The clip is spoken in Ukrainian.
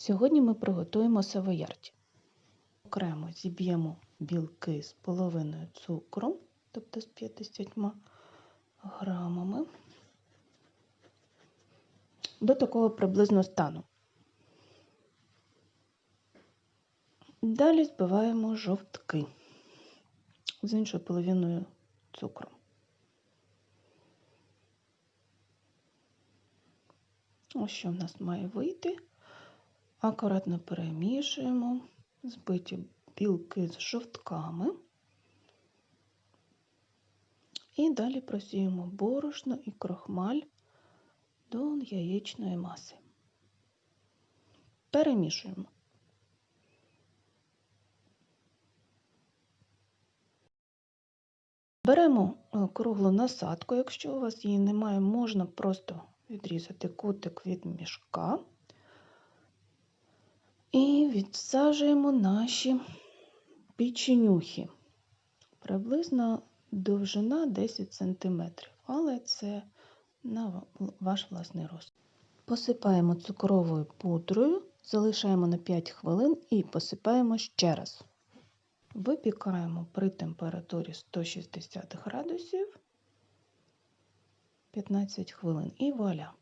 Сьогодні ми приготуємо савоярді. Окремо зіб'ємо білки з половиною цукру, тобто з 50 грамами, до такого приблизно стану. Далі збиваємо жовтки з іншою половиною цукру. Ось що в нас має вийти. Акуратно перемішуємо збиті білки з жовтками. І далі просіємо борошно і крохмаль до яєчної маси. Перемішуємо. Беремо е, круглу насадку, якщо у вас її немає, можна просто відрізати кутик від мішка і відсаджуємо наші печенюхи. Приблизно довжина 10 см, але це на ваш власний рост. Посипаємо цукровою пудрою, залишаємо на 5 хвилин і посипаємо ще раз. Випікаємо при температурі 160 градусів 15 хвилин і вуаля.